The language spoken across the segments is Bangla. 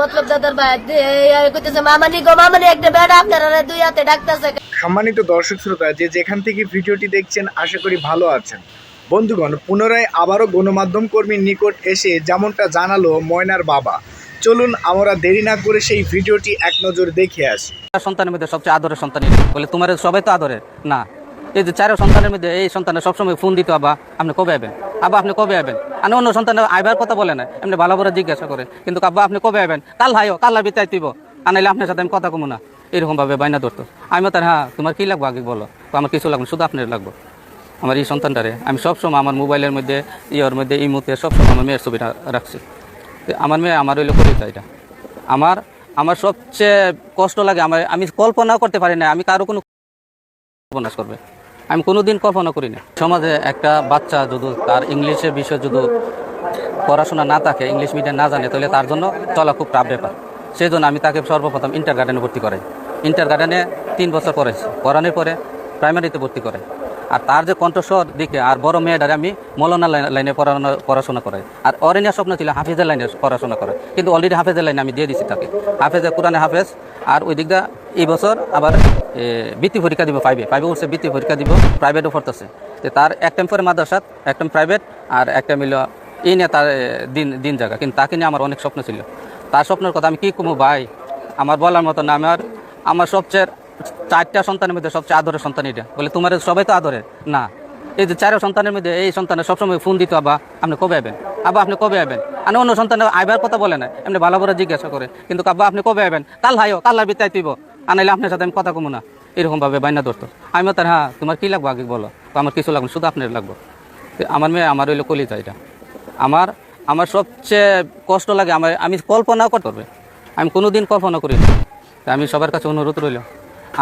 মতলব দাদার ভাই কইতেছে মামানি গো মামানি একটা বেড়া আপনারা দুই হাতে ডাকতেছে। সম্মানিত দর্শক শ্রোতা যে যেখান থেকে ভিডিওটি দেখছেন আশা করি ভালো আছেন। বন্ধুগণ পুনরায় আবারও গণমাধ্যম কর্মীর নিকট এসে যেমনটা জানালো ময়নার বাবা চলুন আমরা দেরি না করে সেই ভিডিওটি এক নজর দেখে আসি। সন্তানের মধ্যে সবচেয়ে আদরের সন্তান বলে তোমার সবাই তো আদরের? না। এই যে চারো সন্তানের মধ্যে এই সন্তানের সবসময় ফোন দিত আবা আপনি কবে আবেন আবা আপনি কবে আবেন আর অন্য সন্তানের আইবার কথা বলে না। এমনি ভালো করে জিজ্ঞাসা করে, কিন্তু আব্বা, আপনি কবে আবেন কাল হাইও কাল আর বিতাই তুইব। আনাইলে আপনার সাথে আমি কথা কমু না। এরকম ভাবে বাইনা ধরতো। আমি তার হ্যাঁ তোমার কি লাগবে আগে বলো? আমার কিছু লাগবে শুধু আপনার লাগবে। আমার এই সন্তানটারে আমি সবসময় আমার মোবাইলের মধ্যে, ইয়ের মধ্যে, এই মুহূর্তে সবসময় আমার মেয়ের ছবিটা রাখছি। আমার মেয়ে আমার হইল কবিতা এটা। আমার আমার সবচেয়ে কষ্ট লাগে, আমার, আমি কল্পনাও করতে পারি না, আমি কারও কোনো উপন্যাস করবে। আমি কোনোদিন কল্পনা করি না সমাজে একটা বাচ্চা যদি তার ইংলিশের বিষয়ে যদি পড়াশোনা না থাকে, ইংলিশ মিডিয়াম না জানে, তাহলে তার জন্য চলা খুব টাফ ব্যাপার। সেই জন্য আমি তাকে সর্বপ্রথম ইন্টার গার্ডেনে ভর্তি করাই। ইন্টার গার্ডেনে তিন বছর পড়েছি পড়ানোর পরে প্রাইমারিতে ভর্তি করাই। আর তার যে কণ্ঠস্বর দিকে আর বড় মেয়েটারে আমি মলনা লাইনে পড়ানো, পড়াশোনা করে আর অরণ্য স্বপ্ন ছিল হাফিজের লাইনে পড়াশোনা করে কিন্তু অলরেডি হাফেজের লাইনে আমি দিয়ে দিছি তাকে। হাফেজের কোরআনে হাফেজ, আর ওই দিকটা এই বছর আবার বৃত্তি পরীক্ষা দিব ফাইভে ফাইভে উঠছে, বৃত্তি পরীক্ষা দিব প্রাইভেটও পড়তেছে। তো তার এক টাইম পরে মাদ্রাসাত, এক টাইম প্রাইভেট আর এক টাইম হলো এই নিয়ে তার দিন দিন জায়গা কিন্তু তাকে নিয়ে আমার অনেক স্বপ্ন ছিল। তার স্বপ্নের কথা আমি কী কমু, ভাই? আমার বলার মতো না, আমার আমার সবচেয়ে চারটা সন্তানের মধ্যে সবচেয়ে আদরের সন্তান এটা। বলে, তোমার সবাই তো আদরের। না এই যে চারো সন্তানের মধ্যে এই সন্তানের সবসময় ফোন দিত আবা আপনি কবে আবেন আবা আপনি কবে আবেন আর অন্য সন্তানের আইবার কথা বলে না, এমনি ভালো করে জিজ্ঞাসা করে। কিন্তু, আব্বা, আপনি কবে আবেন কাল হাইও কাল আর বিতাই তুইব আনাইলে আপনার সাথে আমি কথা কমু না। এরকম ভাবে বাইনা ধরতো। আমি তার হ্যাঁ তোমার কি লাগবে আগে বলো? আমার কিছু লাগবে শুধু আপনার লাগবে। আমার মেয়ে, আমার হইল কলিজা এটা। আমার আমার সবচেয়ে কষ্ট লাগে, আমার, আমি কল্পনাও করতে পারবে। আমি কোনোদিন কল্পনা করি আমি সবার কাছে অনুরোধ রইল।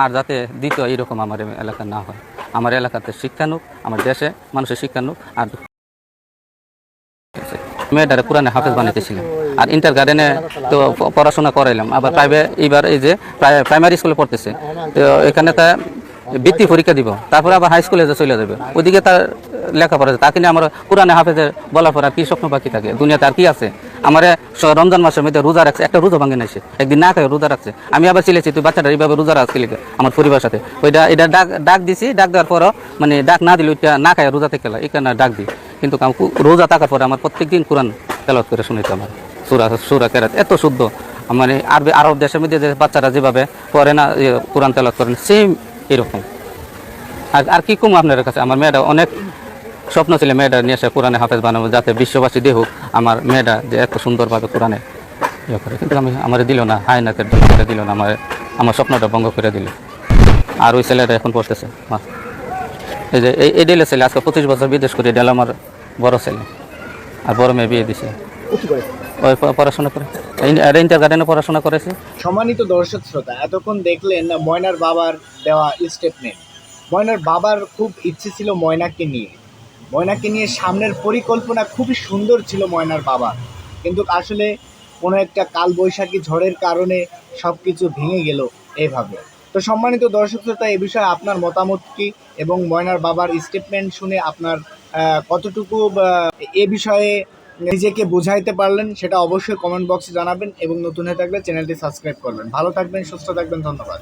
আর যাতে দ্বিতীয় এইরকম আমার এলাকা না হয়। আমার এলাকাতে শিক্ষা নুক, আমার দেশে মানুষের শিক্ষা নুক, আর মেয়েটারে কোরআনে হাফেজ বানাইতেছিলাম। আর ইন্টার গার্ডেনে তো পড়াশোনা করাইলাম। আবার প্রাইভেট এইবার এই যে প্রাইমারি স্কুলে পড়তেছে। তো এখানে তা বৃত্তি পরীক্ষা দিব, তারপরে আবার হাই স্কুলে চলে যাবে। ওইদিকে তার লেখাপড়া। তাকে নিয়ে আমার কোরআনে হাফেজের বলার পর আর কি স্বপ্ন বাকি থাকে, দুনিয়াতে আর কি আছে? আমার রমজান মাসের মধ্যে রোজা রাখছে, একটা রোজা ভাঙে নাইছে একদিন না খায় রোজা রাখছে। আমি আবার চিলেছি, তুই বাচ্চাটা এইভাবে রোজা রাখছি লিখে আমার পরিবার সাথে। ওইটা, এটা ডাক ডাক দিছি, ডাক দেওয়ার পরও মানে ডাক না দিলে ওইটা না খায় রোজা থেকে এই কারণে ডাক দিই। কিন্তু রোজা থাকার পরে আমার প্রত্যেক দিন কোরআন তেলাওয়াত করে শুনিতে আমার। সুরা সুরা কেরাত, এত শুদ্ধ। মানে আরবি, আরব দেশের মধ্যে যে বাচ্চারা যেভাবে পড়ে না কোরআন তেলাওয়াত করেন সেম এরকম। আর আর কি কম আপনার কাছে? আমার মেয়েটা অনেক স্বপ্ন ছিল মেয়েটা নিয়ে এসে কোরআনে হাফেজ বানাবো, যাতে বিশ্ববাসী দেখুক আমার মেয়েটা যে এত সুন্দরভাবে কোরআনে ইয়ে করে। কিন্তু আমি আমার দিল না নাকের ডলারটা দিল না, আমার আমার স্বপ্নটা ভঙ্গ করে দিল। আর ওই ছেলেটা এখন পড়তেছে এই যে, এই ডেলে ছেলে, আজকে পঁচিশ বছর বিদেশ করে ডেল আমার বড় ছেলে। আর বড় মেয়ে বিয়ে দিছে। পড়াশোনা করে। ইন্টার গার্ডেনে পড়াশোনা করেছে। সম্মানিত দর্শক শ্রোতা, এতক্ষণ দেখলেন ময়নার বাবার দেওয়া স্টেটমেন্ট ময়নার বাবার খুব ইচ্ছে ছিল ময়নাকে নিয়ে। ময়নাকে নিয়ে সামনের পরিকল্পনা খুবই সুন্দর ছিল ময়নার বাবার। কিন্তু আসলে কোনো একটা কালবৈশাখী ঝড়ের কারণে সব কিছু ভেঙে গেল এইভাবে তো সম্মানিত দর্শক শ্রোতা, এ বিষয়ে আপনার মতামত কি? এবং ময়নার বাবার স্টেটমেন্ট শুনে আপনার কতটুকু এ বিষয়ে নিজেকে বুঝাইতে পারলেন, সেটা অবশ্যই কমেন্ট বক্সে জানাবেন এবং নতুন হয়ে থাকলে চ্যানেলটি সাবস্ক্রাইব করবেন। ভালো থাকবেন, সুস্থ থাকবেন, ধন্যবাদ।